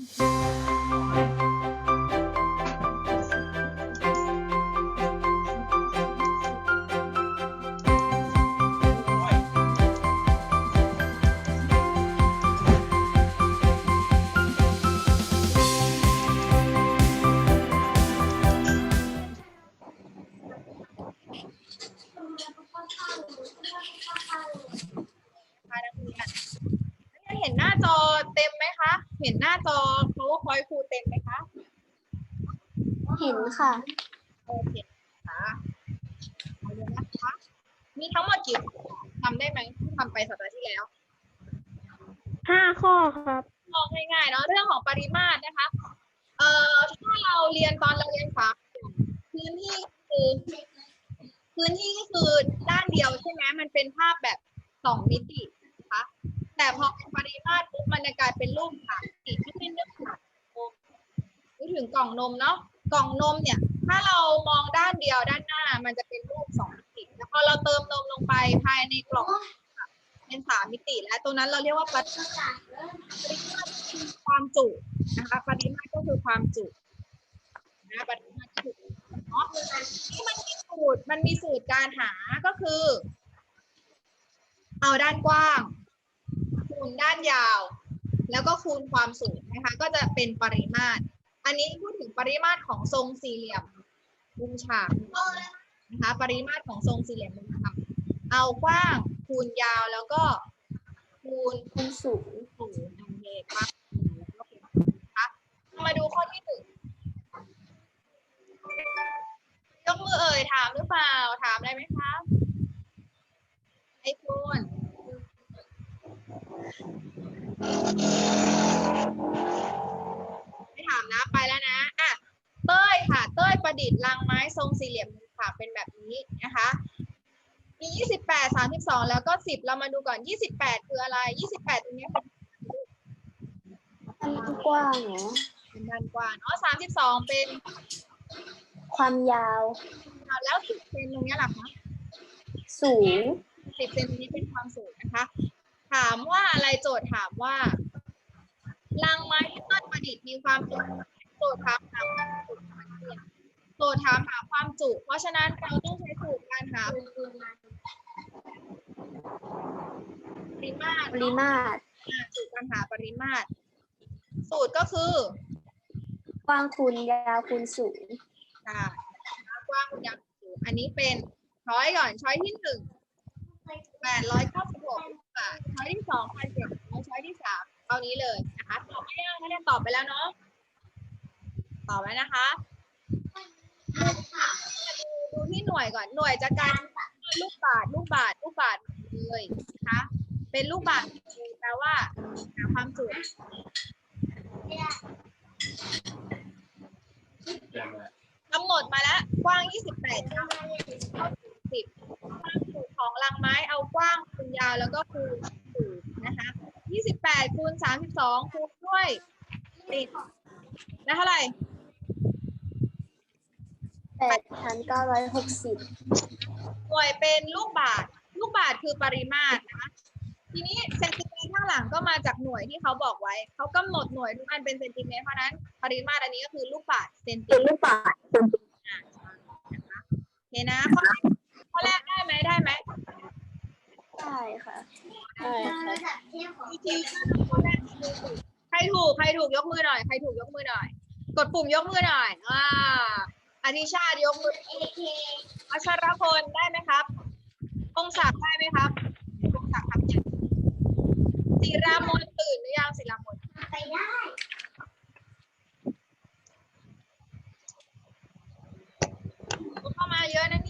ค่ ค่ะโอเคค่ะเอาเลยนะคะมีทั้งหมดกี่ข้อทำได้ไหมที่ทำไปสัปดาห์ที่แล้วห้าข้อครับมองง่ายๆเนาะเรื่องของปริมาตรนะคะ เอ่อถ้าเราเรียนตอนเราเรียนฝาพื้นที่คือพื้นที่ก็คือด้านเดียวใช่ไหมมันเป็นภาพแบบสองมิตินะคะแต่พอเป็นปริมาตรปุ๊บมันจะกลายเป็นรูปสามมิติที่เป็นเรื่องของนมนึกถึงกล่องนมเนาะ กล่องนมเนี่ย ถ้าเรามองด้านเดียวด้านหน้ามันจะเป็นรูปสองมิติแล้วพอเราเติมนมลงไปภายในกล่องเป็นสามมิติ แล้วตรงนั้นเราเรียกว่าปริมาตรปริมาตรคือความจุนะคะปริมาตรก็คือความจุนะปริมาตรก็คือเนาะที่มันมีสูตรมันมีสูตรการหาก็คือ เอาด้านกว้าง คูณด้านยาว แล้วก็คูณความสูงนะคะ ก็จะเป็นปริมาตร อันนี้พูดถึงปริมาตรของทรงสี่เหลี่ยมมุมฉากนะคะปริมาตรของทรงสี่เหลี่ยมมุมฉากเอากว้างคูณยาวแล้วก็คูณเป็นสูงศูนย์โอเคครับโอเคนะคะมาดูข้อที่หนึ่งยกมือเอ่ยถามหรือเปล่าถามได้ไหมคะไอโฟน ถามนะไปแล้วนะอะเต้ยค่ะ เต้ยประดิษฐ์รังไม้ทรงสี่เหลี่ยมมุมฉากเป็นแบบนี้นะคะมี 28 32 แล้วก็ 10 เรามาดูก่อน 28 คืออะไร 28ตรงเนี้ยเป็นความกว้างเหรอเป็นด้านกว้างเนาะ32 เป็นความยาว แล้ว 10เซนตรงเนี้ยหลักนะสูง 10เซนตรงนี้เป็นความสูงนะคะ ถามว่าอะไรโจทย์ถามว่า รังไม้ที่ต้นประดิษฐ์มีความจุโจทย์ถามหาความจุโจทย์ถามหาความจุ เพราะฉะนั้นเราต้องใช้สูตรการหาปริมาตรปริมาตรอ่าสูตรการหาปริมาตร สูตรก็คือกว้างคูณยาวคูณสูงค่ะกว้างคูณยาวสูงอันนี้เป็นช้อยก่อนช้อยที่หนึ่งแปดร้อยเก้าสิบหกบาทช้อยที่สองพันเจ็ดร้อยช้อยที่สาม ท่านี้เลยนะคะ ตอบไม่ยากนะเนี่ยตอบไปแล้วเนาะ ตอบแล้วนะคะดูที่หน่วยก่อน หน่วยจากการลูกบาทลูกบาทลูกบาทเลยนะคะ เป็นลูกบาทแปลว่าหาความจุกำหนดมาแล้วกว้าง 28เท่า10ความสูงของรังไม้เอากว้างคูณยาวแล้วก็คูณสูงนะคะ 28คูณ32คูณด้วยติดได้เท่าไหร่8,960หน่วยเป็นลูกบาทลูกบาทคือปริมาตรนะคะทีนี้เซนติเมตรข้างหลังก็มาจากหน่วยที่เขาบอกไว้ เขากำหนดหน่วยทุกอันเป็นเซนติเมตรเพราะฉะนั้นปริมาตรอันนี้ก็คือลูกบาทเซนติเมตรลูกบาศก์นะคะโอเคนะข้อแรกข้อแรกได้ไหมได้ไหม ได้ค่ะได้ค่ะใครถูกใครถูกยกมือหน่อย ใครถูกยกมือหน่อย กดปุ่มยกมือหน่อยอ่าอธิชาติยกมืออัชรพลได้ไหมครับพงศักดิ์ได้ไหมครับพงศักดิ์ครับยังศิรามนตื่นหรือยังศิรามนไปได้เข้ามาเยอะนะนี่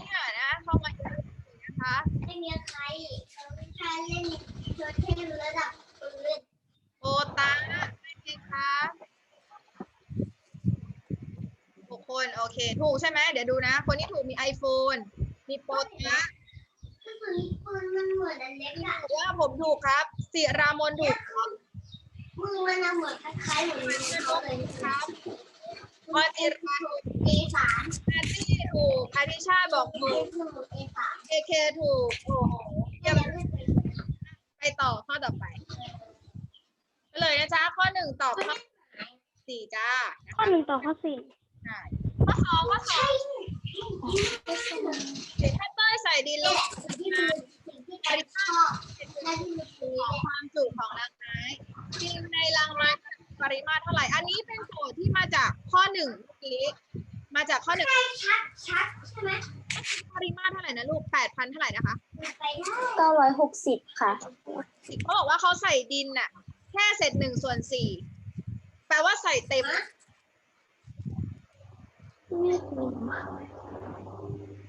คะไม่มีใครเราไม่ใช่เล่นเธอเทพระดับปืนโอตาได้ไหมคะหกคนโอเค ถูกใช่ไหมเดี๋ยวดูนะ คนที่ถูกมี iPhone มีโปรตาก็คือปืนมันเหมือนอันเล็กอะว่าผมถูกครับศิรามนถูกครับมือมันอะเหมือนคล้ายๆเหมือนมือเขาเลยครับพอจิราถูกเอสามแพตตี้ถูกอธิชาบอกเอถูกคือเอสาม เอเคถูก โอ้โหเยี่ยมยังไม่เคยไปต่อข้อต่อไปก็เลยนะจ๊ะข้อหนึ่งตอบข้อสี่จ้านะข้อคะหนึ่งต่อข้อสี่ใช่ข้อสองข้อสองเด็กให้เต้ยใส่ดินลงสิ่งที่มันสิ่งที่เราชอบและที่มันคือของความจุของรังไม้ดินในรังไม้ปริมาตรเท่าไหร่ อันนี้เป็นโจทย์ที่มาจากข้อหนึ่งเมื่อกี้ มาจากข้อหนึ่งชัดชัดใช่ไหมปริมาตรเท่าไหร่นะลูกแปดพันเท่าไหร่นะคะไปได้เก้าร้อยหกสิบค่ะเขาบอกว่าเขาใส่ดินน่ะ แค่เศษหนึ่งส่วนสี่แปลว่าใส่เต็ม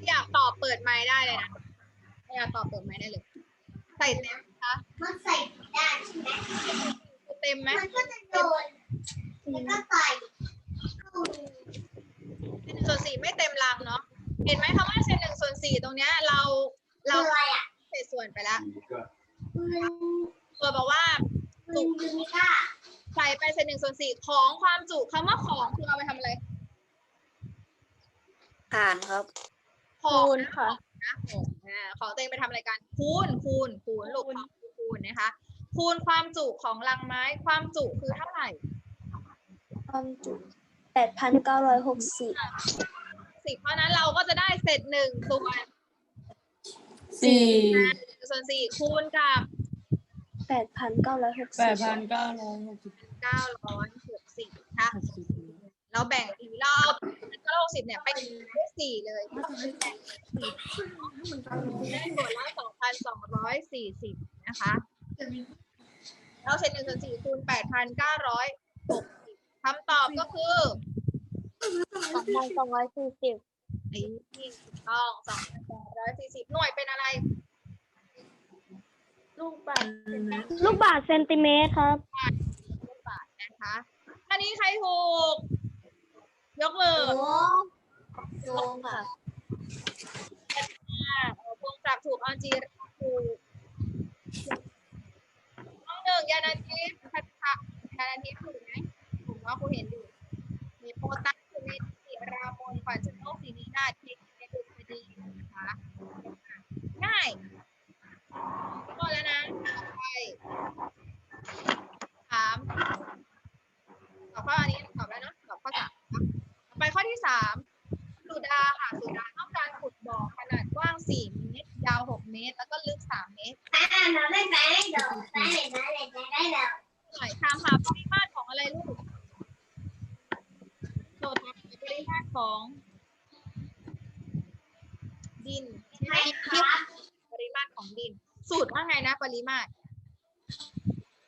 อยากตอบเปิดไม้ได้เลยนะอยากตอบเปิดไม้ได้เลย ใส่เต็มนะคะมันใส่ได้ใช่ไหมเต็มไหมมันก็จะโดนแล้วก็ใส่เศษหนึ่ง ส่วนสี่ไม่เต็มรังเนาะเห็นไหมคำว่าเศษหนึ่งส่วนสี่ตรงเนี้ยเราเราอะไรอะเศษส่วนไปแล้วปืนตัวบอกว่าปืนยูนิก้าใส่ไปเศษหนึ่งส่วนสี่ของความจุคำว่าของคือเอาไปทำอะไรอ่านครับของคูณนะค่ะนะของอ่าของตัวเองไปทำอะไรกันคูณคูณคูณลูกของคือคูณนะคะ คูณความจุของรังไม้ความจุคือเท่าไหร่ความจุ แปดพันเก้าร้อยหกสิบสิบเพราะฉะนั้นเราก็จะได้เศษหนึ่งส่วนสี่ส่วนสี่คูณกับแปดพันเก้าร้อยหกแปสิดบพันเก้าร้อยหกสิบเก้าร้อยหกสิบค่ะเราแบ่งทีเราเอาเก้าร้อยหกสิบเนี่ยไปด้วยสี่เลยได้ส่วนละสองพันสองร้อยสี่สิบนะคะเราเศษหนึ่งส่วนสี่คูณแปดพันเก้าร้อยหกสิบ คำตอบก็คือสองพันสองร้อยสี่สิบนี่ถูกต้องสองพันสองร้อยสี่สิบหน่วยเป็นอะไร ลูกบาศก์ลูกบาศก์เซนติเมตรครับลูกบาศก์นะคะอันนี้ใครถูก ยกมือโอ้โหค่ะอ่าเออพวงศักดิ์ถูกออนจีราถูกน้องหนึ่งยานาทิพย์พัฒะยานาทิพย์ถูก เพราะครูเห็นอยู่ สูตรว่าไงนะปริมาตร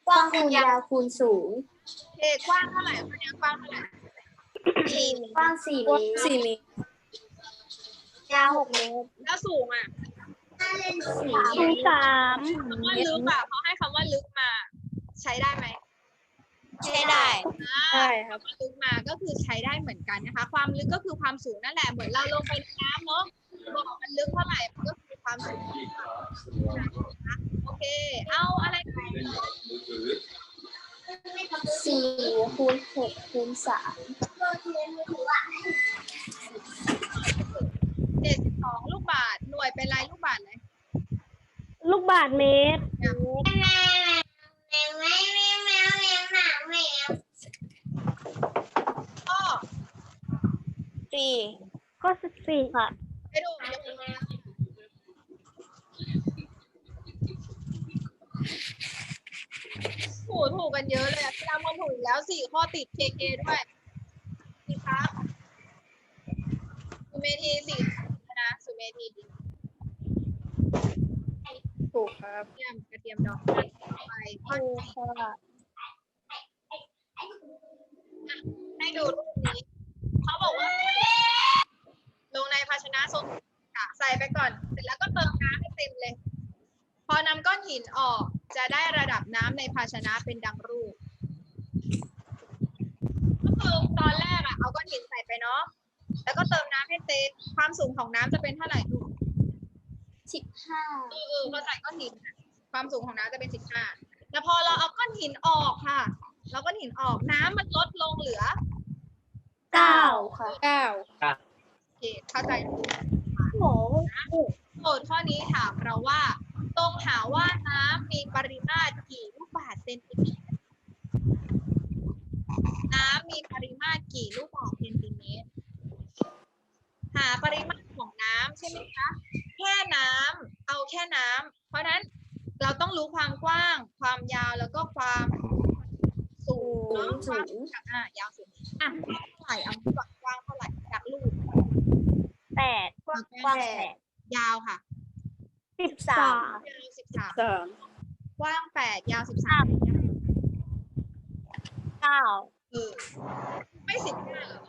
กว้างคูณยาวคูณสูงเทกว้างเท่าไหร่คะเนี่ยกว้างเท่าไหร่สี่กว้างสี่เมตรสี่เมตรยาวหกเมตรแล้วสูงอะถ้าเล่นสีคูณสามคำว่าลึกอะเขาให้คำว่าลึกมา ใช้ได้ไหมใช้ได้อ่าใช่ครับความลึกมาก็คือใช้ได้เหมือนกันนะคะ ความลึกก็คือความสูงนั่นแหละเหมือนเราลงไปในน้ำเนาะบอกมันลึกเท่าไหร่มันก็คือ ความสุขโอเค เอาอะไรสี่คูณหกคูณสามเจ็ดสิบสองลูกบาทหน่วยเป็นไรลูกบาทเลยลูกบาทเมตรก็สี่ก็สี่ค่ะไปดู ถูกถูกกันเยอะเลยอะพี่ดำคนถูกอีกแล้วสี่ข้อติดเคเคด้วยนี่ครับสุเมธีสี่นะสุเมธีถูกครับกระเทียมกระเทียมดองไปข้อถูกที่ค่ะ ให้ดูรูปนี้เขาบอกว่า ลงในภาชนะทรงค่ะใส่ไปก่อน เสร็จแล้วก็เติมน้ำให้เต็มเลย พอนำก้อนหินออก จะได้ระดับน้ำในภาชนะเป็นดังรูป ก็คือตอนแรกอะเอาก้อนหินใส่ไปเนาะ แล้วก็เติมน้ำให้เต็มความสูงของน้ำจะเป็นเท่าไหร่ลูกสิบห้าเออเออพอใส่ก้อนหินอะความสูงของน้ำจะเป็นสิบห้าแต่พอเราเอาก้อนหินออกค่ะ เราก้อนหินออกน้ำมันลดลงเหลือเก้าค่ะเก้าโอเคเข้าใจโห โจทย์ข้อนี้ถามเราว่า ตรงหาว่าน้ำมีปริมาตรกี่ลูกบาศก์เซนติเมตร น้ำมีมีปริมาตรกี่ลูกบาศก์เซนติเมตร หาปริมาตรของน้ำใช่ไหมคะ แค่น้ำเอาแค่น้ำ เพราะฉะนั้นเราต้องรู้ความกว้าง ความยาวแล้วก็ความสูงเนาะความจากอะยาวสุดอะเท่าไหร่เอากว้างเท่าไหร่จากลูกแปดกว้างกว้างแปดยาวค่ะ สิบสามยาวสิบสามสามกว้างแปดยาวสิบสามเก้าเออไม่สิบห้าเหรอ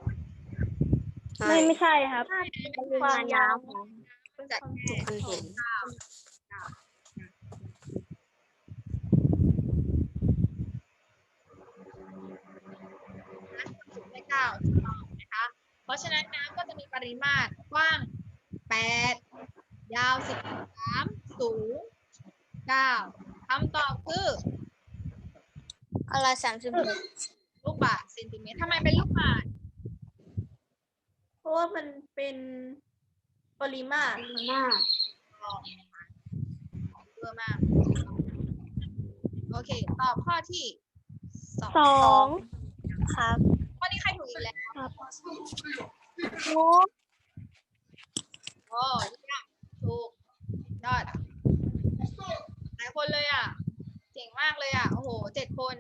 ไม่ไม่ใช่ครับใช่ความยาวของจากแค่อันเห็นเก้าเก้าสูงได้เก้าถูกต้องนะคะ เพราะฉะนั้นน้ำก็จะมีปริมาตรกว้างแปด ยาวสิบสามสูงเก้าคำตอบคืออะไรสามสิบหกลูกบาศก์เซนติเมตรทำไมเป็นลูกบาศก์เพราะว่ามันเป็นปริมาตรมากเยอะมาก โอเค ตอบข้อที่สองสองครับข้อนี้ใครถูกอีกแล้วโอ้โอ้ยยากถูก ยอดหลายคนเลยอะ เจ๋งมากเลยอะ โอ้โหเจ็ดคน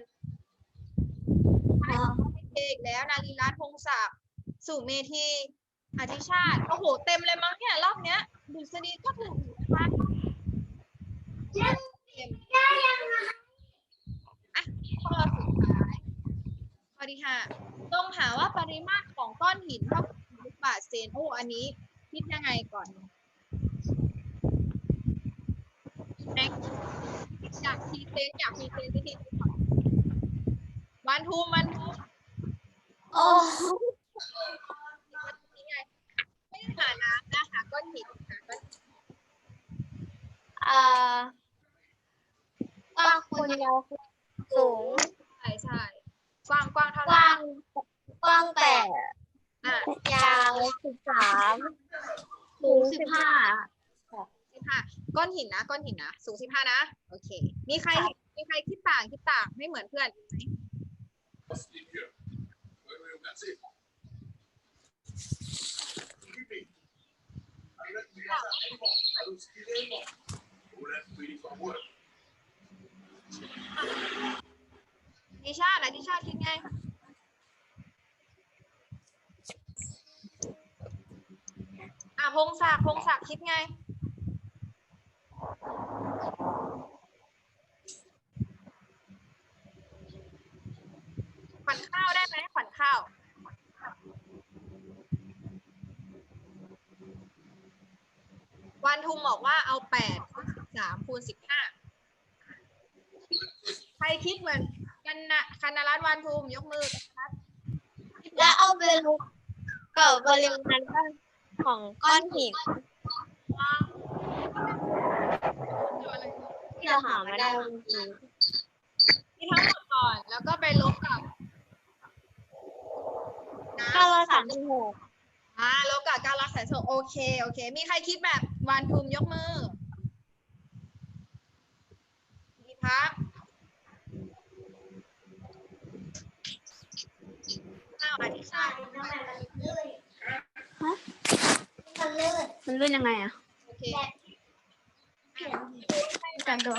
เอกแล้วนารีรัตน์พงศักดิ์สุเมธีอธิชาติ โอ้โห เต็มเลยมั้งเนี่ย รอบเนี้ยดุษฎีก็ถูกอยู่นะคะเต็มได้ยังไงอะข้อสุดท้ายข้อที่ห้าต้องหาว่าปริมาตรของก้อนหินเท่ากับลูกบาศก์เซน โอ้ อันนี้คิดยังไงก่อน แม็กอยากทีเซนอยากมีเซนวิธีคิดก่อนวันทูมันทูโอ้ไม่หาน้ำนะหาก้อนหินหาก้อนหินอ่ากว้างคนยาวสูงใช่ใช่กว้างกว้างเท่าไหร่ว้างกว้างแปดอะยาวสิบสามสูงสิบห้า ห้าก้อนหินนะก้อนหินนะสูงสิบห้านะโอเค มีใครมีใครคิดต่างคิดต่างไม่เหมือนเพื่อนไหม That's it. Creepy. I let me out anymore. I don't see it anymore. All that waiting for work. ดิชาติอะดิชาติคิดไงอะพงศักดิ์พงศักดิ์คิดไง ขวัญข้าวได้ไหมขวัญข้าว วันทุมบอกว่าเอาแปดสามคูณสิบห้า ใครคิดเหมือนกันนะคณรัตน์วันทุมยกมือกันนะแล้วเอาไปลบกับปริมาณของก้อนหินที่เราหามาได้เมื่อกี้ที่ทั้งหมดก่อนแล้วก็ไปลบกับน้เก้าร้อยสามสิบหกำอ่าลบกับการรักษาโซโอเคโอเค มีใครคิดแบบวันทุมยกมือดีพักอ้าวอธิชาติ ทำไมันลื่นมันลื่นมันเลื่อนยังไงอะโอเคการดู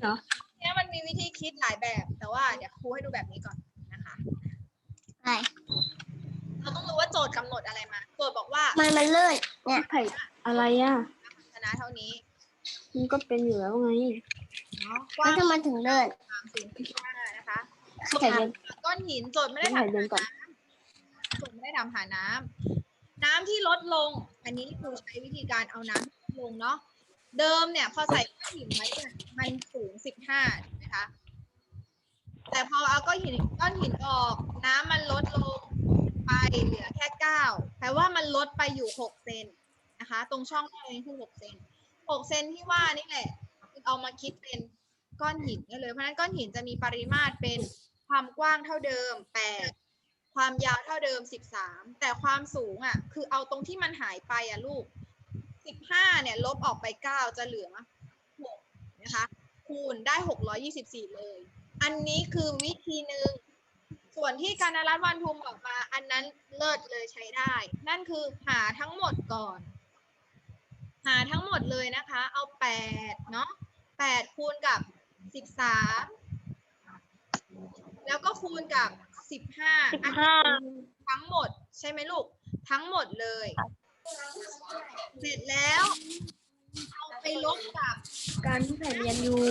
เหรอเนี่ยมันมีวิธีคิดหลายแบบ แต่ว่าเดี๋ยวครูให้ดูแบบนี้ก่อนนะคะไหนเราต้องรู้ว่าโจทย์กำหนดอะไรมาโจทย์บอกว่ามันมันลื่นเนี่ยไข่อะไรอะชนะเท่านี้มันก็เป็นอยู่แล้วไงเนาะแล้ว้าวงทำไมถึงเลื่นสามศูนย์ห้านะคะไข่เดินก้อนหินโจทย์ไม่ได้ไข่ทำเดินก่อน โจทย์ไม่ได้ทำหาน้ำน้ำที่ลดลง อันนี้ครูใช้วิธีการเอาน้ำลดลงเนาะเดิมเนี่ยพอใส่ก้อนหินไว้เนี่ยมันสูงสิบห้านะคะ แต่พอเอาก้อนหินก้อนหินออก น้ำมันลดลงไปเหลือแค่เก้าแปลว่ามันลดไปอยู่หกเซนนะคะ ตรงช่องตรงนี้คือหกเซนหกเซนที่ว่านี่แหละเอามาคิดเป็นก้อนหินได้เลย เพราะฉะนั้นก้อนหินจะมีปริมาตรเป็นความกว้างเท่าเดิมแปด ความยาวเท่าเดิมสิบสามแต่ความสูงอะ คือเอาตรงที่มันหายไปอะลูกสิบห้าเนี่ย ลบออกไปเก้าจะเหลือหกนะคะ คูณได้หกร้อยี่สิบสี่เลย อันนี้คือวิธีหนึ่ง ส่วนที่การรัตนวันทุมบอกมา อันนั้นเลิศเลยใช้ได้ นั่นคือหาทั้งหมดก่อน หาทั้งหมดเลยนะคะ เอาแปดเนาะแปดคูณกับสิบสามแล้วก็คูณกับ สิบห้าสิบห้าทั้งหมดใช่ไหมลูก ทั้งหมดเลย เสร็จแล้วเอาไปลบกับการที่แผ่เรียนอยู่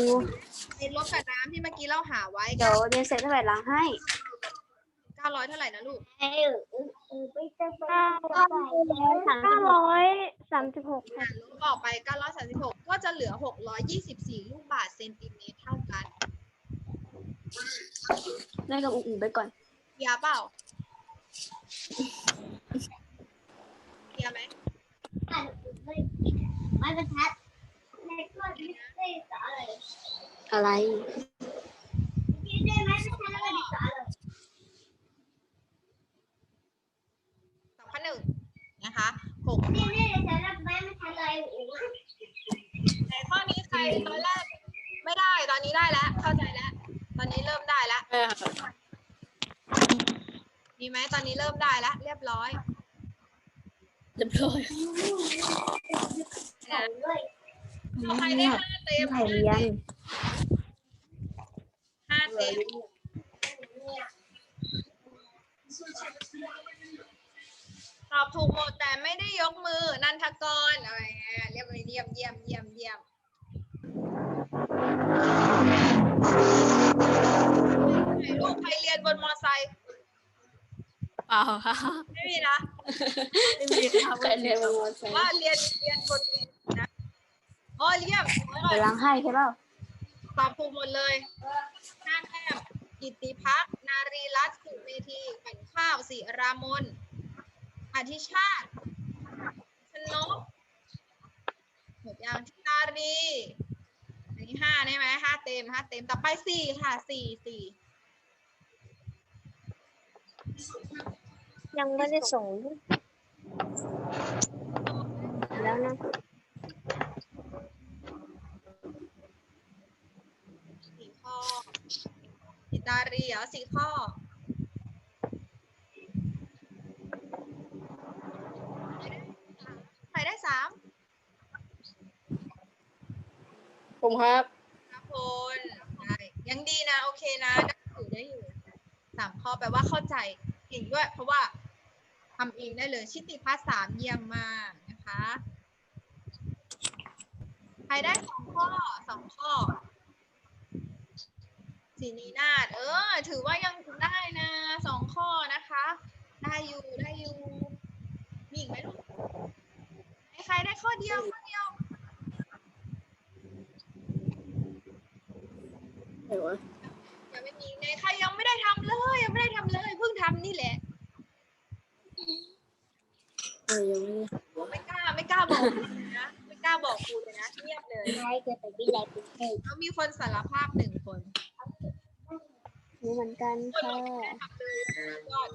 ไปลบกับน้ำที่เมื่อกี้เราหาไว้เดี๋ยวเรียนเสร็จเท่าไหร่ล้างให้เก้าร้อยเท่าไหร่นะลูกเก้าเก้าร้อยสามสิบหกอะลบออกไป936ก็จะเหลือ624ลูกบาศก์เซนติเมตรเท่ากันได้กับอุ่นๆไปก่อนเคลี ยร์เปล่าเคลียร์ไหมไม่บรรทัดในก้อนไม่ได้สอนเลยอะไรคิดได้ไหมบรรทัดแล้วก็ดิสอนเลยสองพันหนึ่งนะคะ6นี่นี่จะรับไม้บรรทัดเลยอู๋ในข้อนี้ใครตอนแรกไม่ได้ตอนนี้ได้แล้ว เข้าใจแล้ว ตอนนี้เริ่มได้แล้ว มีไหมตอนนี้เริ่มได้แล้วเรียบร้อยเรียบร้อยนะเลยใครได้ห้าเต็มแผ่เรียนห้าเต็มตอบถูกหมดแต่ไม่ได้ยกมือนันทกรอะไรเงี้ยเรียบเยี่ยมเยี่ยมเยี่ยมเยี่ยมไหนลูกใครเรียนบนมอไซค์เปล่าค่ะ ไม่มีนะไม่มีค่ะใครเรียนมามอไซค์ว่าเรียนเรียนบนนะโอ้เยี่ยมไว้ก่อนเดี๋ยวล้างให้ใช่เปล่าตอบถูกหมดเลยห้าแต้มกิตติพักดิ์นารีรัตน์สุเมธีขันข้าวศิรามนอธิชาติชนกหมดยังทิตารีอันนี้ห้าได้ไหมห้าเต็มห้าเต็ม ต่อไปสี่ค่ะสี่สี่ ยังไม่ได้ส่งแล้วนะสี่ข้อทิตารีเหรอสี่ข้อใครได้สามผมครับครับพลได้ยังดีนะ โอเคนะ ได้อยู่ได้อยู่สามข้อแปลว่าเข้าใจเก่งด้วยเพราะว่า ทำเองได้เลย ชิติพัฒน์สามเยี่ยมมากนะคะ ใครได้สองข้อสองข้อสีนีนาฏเออ ถือว่ายังได้นะสองข้อนะคะ ได้อยู่ได้อยู่มีอีกไหมลูกใครได้ข้อเดียวข้อเดียวเดี๋ยวยังไม่มีในใครยังไม่ได้ทำเลย ยังไม่ได้ทำเลย เพิ่งทำนี่แหละเออ ยังไม่ได้ไม่กล้าไม่กล้าบอกเลยนะไม่กล้าบอกครูเลยนะเงียบเลยใช่เกิดไปวิไลกรุงเทพแล้วมีคนสารภาพหนึ่งคนรู้เหมือนกันค่ะไม่ได้ทำเลยยอด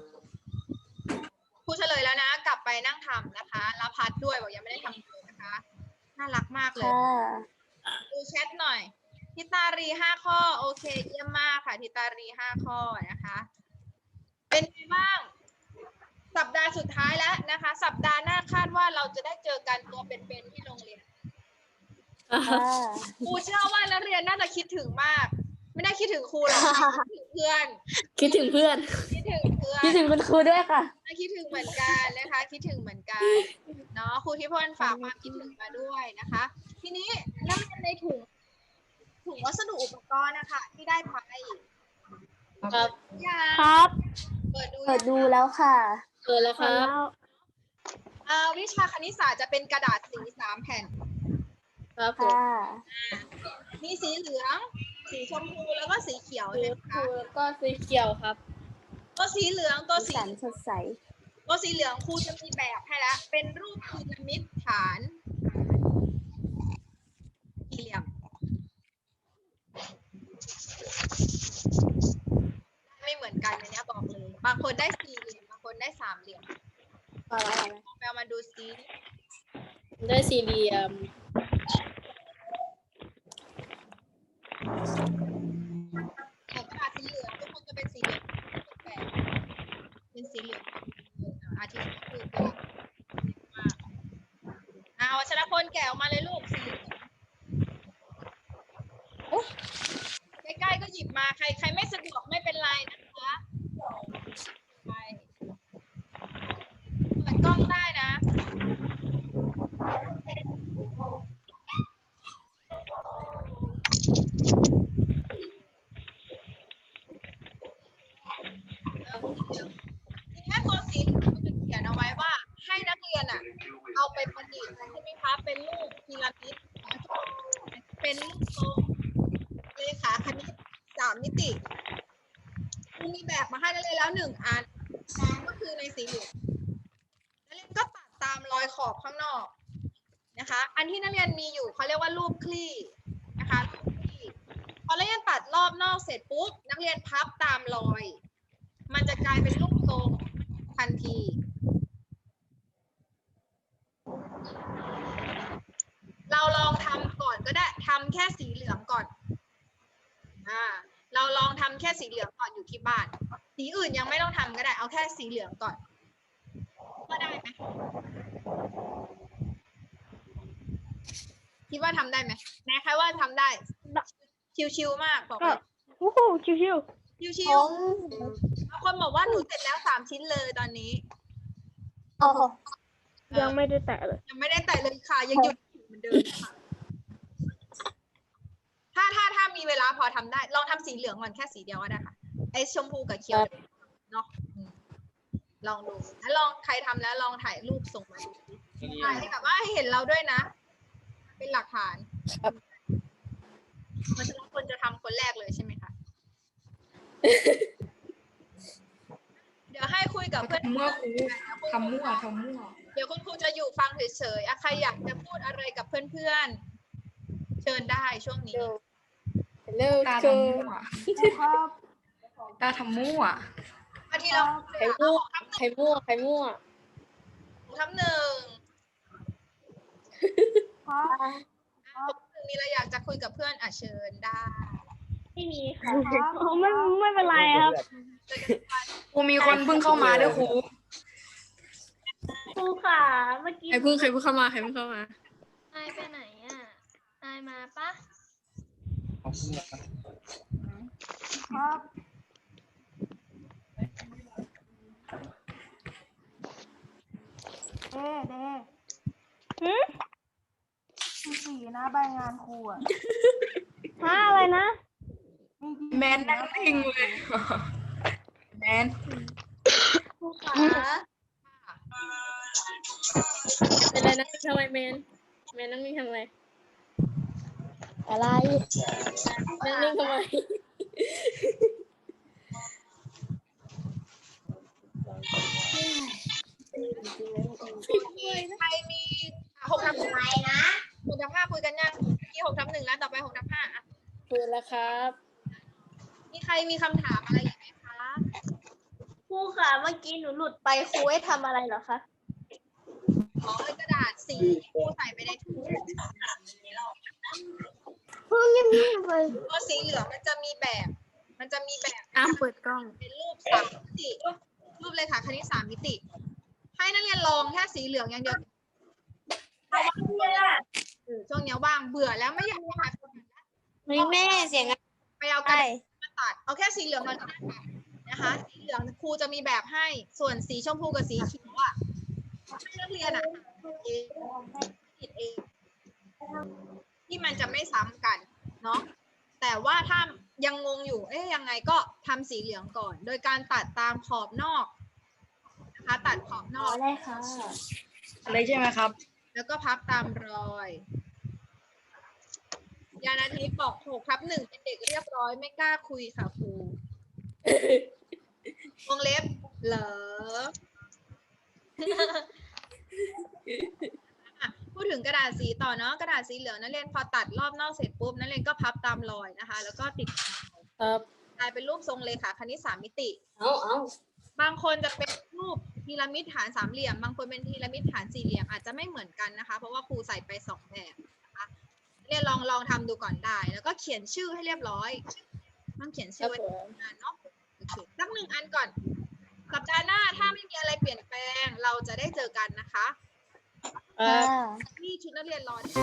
ครูเฉลยแล้วนะ กลับไปนั่งทำนะคะรับพัดด้วยบอกยังไม่ได้ทำเลยนะคะ น่ารักมากเลยดูแชทหน่อยทิตารีห้าข้อ โอเค เยี่ยมมากค่ะทิตารีห้าข้อนะคะ เป็นไงบ้าง สัปดาห์สุดท้ายแล้วนะคะ สัปดาห์หน้าคาดว่าเราจะได้เจอกันตัวเป็นๆที่โรงเรียนค่ะครูเชื่อว่านักเรียนน่าจะคิดถึงมาก ไม่ได้คิดถึงครูหรอกคิดถึงเพื่อน คิดถึงเพื่อน คิดถึงเพื่อน คิดถึงคุณครูด้วยค่ะ คิดถึงเหมือนกันนะคะ คิดถึงเหมือนกันเนาะครูทิพย์ฝากความคิดถึงมาด้วยนะคะ ทีนี้นักเรียนในถุงถุงวัสดุอุปกรณ์นะคะที่ได้ไปครับยังครับ เปิดดูเปิดดูแล้วค่ะ เปิดแล้วครับเอ่อวิชาคณิตศาสตร์จะเป็นกระดาษสีสามแผ่น ครับผมค่ะมีสีเหลือง สีชมพูแล้วก็สีเขียวใช่ไหมคะแล้วก็สีเขียวครับ ตัวสีเหลืองตัวสีสีสันสดใส ตัวสีเหลืองครูจะมีแบบให้แล้วเป็นรูปพีระมิดฐานสี่เหลี่ยมไม่เหมือนกันอันเนี้ยบอกเลย บางคนได้สี่เหลี่ยมบางคน ได้สามเหลี่ยมอะไรแปลมาดูซิได้สี่เหลี่ยมของกระดาษสีเหลืองทุกคนจะเป็นสี่เหลี่ยมแบบ คนแกะออกมาเลยลูกสีเหลืองใกล้ๆก็หยิบมาใครใครไม่สะดวกไม่เป็นไรนะคะไปเปิดกล้องได้นะ ทีนี้ตัวสีเหลืองมันจะเขียนเอาไว้ว่า ให้นักเรียนอะ เอาไปประดิษฐ์ใช่ไหมคะเป็นรูปพีระมิดเป็นรูปทรงเลขาคณิตสามมิติมันมีแบบมาให้นักเรียน แล้วหนึ่งอันก็คือในสีเหลืองนักเรียนก็ตัดตามรอยขอบข้างนอกนะคะ อันที่นักเรียนมีอยู่เขาเรียกว่ารูปคลี่นะคะรูปคลี่พอนักเรียนตัดรอบนอกเสร็จปุ๊บนักเรียนพับตามรอย มันจะกลายเป็นรูปทรงทันที เราลองทำก่อนก็ได้ทำแค่สีเหลืองก่อน อ่า เราลองทำแค่สีเหลืองก่อนอยู่ที่บ้าน สีอื่นยังไม่ต้องทำก็ได้ เอาแค่ สีเหลืองก่อนว่าได้ไหมคิดว่าทำได้ไหมแน่ใครว่าทำได้ ชิวๆมากบอกเลยโอ้โหชิวชิวๆผมๆบางคนบอกว่าหนูเสร็จแล้วสามชิ้นเลยตอนนี้โอ้โหยังไม่ได้แตะเลย ยังไม่ได้แตะเลยค่ะ ยังหยุดอยู่เหมือนเดิมค่ะถ้าถ้าถ้ามีเวลาพอทำได้ ลองทำสีเหลืองก่อนแค่สีเดียวก็ได้ค่ะไอ้ชมพูกับเขียวเนาะอืม ลองดูแล้วลองใครทำแล้วลองถ่ายรูปส่งมาดูสิถ่ายให้แบบว่าให้เห็นเราด้วยนะ เป็นหลักฐานครับมันจะคนจะทำคนแรกเลยใช่ไหมคะเดี๋ยวให้คุยกับเพื่อนทำมั่วครูทำมั่วทำมั่วเดี๋ยวคุณครูจะอยู่ฟังเฉยๆอะใครอยากจะพูดอะไรกับเพื่อนๆ เชิญได้ช่วงนี้เลิกตาคือทำมั่วตาทำมั่ว อาทีเราใครมั่วใครมั่วใครมั่วทำหนึ่งครับอะหนึ่งมีอะไรอยากจะคุยกับเพื่อนอะเชิญได้ไม่มีค่ะไม่ไม่เป็นไรครับเจอกันวันครูมีคนเพิ่งเข้ามาด้วยครูครูค่ะเมื่อกี้ใครเพิ่งใครเพิ่งเข้ามาใครเพิ่งเข้ามา นายไปไหนอะนายมาปะครับ เด้เด้หืมสีนะใบงานครูอะฮะอะไรนะแมนนั่งนิ่งเลย แมนครูขาเป็นไรนั่งนิ่งทำไมเมนเมนนั่งนิ่งทำไมอะไรนั่งนิ่งทำไม ใครมีหกทับหนึ่งไปนะหกทับห้าคุยกันยังที่หกทับหนึ่งแล้วต่อไปหกทับห้าอะคุยแล้วครับมีใครมีคำถามอะไรอีกไหมคะครูค่ะเมื่อกี้หนูหลุดไปครูให้ทำอะไรเหรอคะขอให้กระดาษสีที่ครูใส่ไปในถุงครูยังไม่ไปตัวสีเหลืองมันจะมีแบบ มันจะมีแบบอ้ามเปิดกล้องเป็นรูปสามมิติรูปเลยค่ะคณิตสามมิติ ให้นักเรียนลองแค่สีเหลืองอย่างเดียวเออช่วงเนี้ยว่างเบื่อแล้วไม่อยากทำอะไรไม่แม่เสียงไปเอากระดาษมาตัดเอาแค่สีเหลืองก่อนก็ได้ค่ะนะคะสีเหลืองครูจะมีแบบให้ส่วนสีชมพูกับสีเขียวอะให้นักเรียนอะเองติดเองที่มันจะไม่ซ้ำกันเนาะแต่ว่าถ้ายังงงอยู่ เอ๊ยยังไงก็ทำสีเหลืองก่อน โดยการตัดตามขอบนอก นะคะ ตัดขอบนอก ได้ค่ะอะไรใช่ไหมครับ แล้วก็พับตามรอยยานาทิพย์บอกหกทับหนึ่งเป็นเด็กเรียบร้อยไม่กล้าคุยค่ะครูวงเล็บ เหรออะพูดถึงกระดาษสีต่อเนาะกระดาษสีเหลืองนักเรียนพอตัดรอบนอกเสร็จปุ๊บนักเรียนก็พับตามรอยนะคะ แล้วก็ติดครับกลายเป็นรูปทรงเลขาคณิตสามมิติ เอาเอาบางคนจะเป็นรูป พีระมิดฐานสามเหลี่ยม บางคนเป็นพีระมิดฐานสี่เหลี่ยมอาจจะไม่เหมือนกันนะคะ เพราะว่าครูใส่ไปสองแบบนะคะเรียนลองลองทำดูก่อนได้ แล้วก็เขียนชื่อให้เรียบร้อยต้องเขียนคชื่รัอบไว้ผมงานเนาะโอเคสักหนึ่งอันก่อน สัปดาห์หน้าถ้าไม่มีอะไรเปลี่ยนแปลงเราจะได้เจอกันนะคะครับที่ชุดนักเรียนรอที่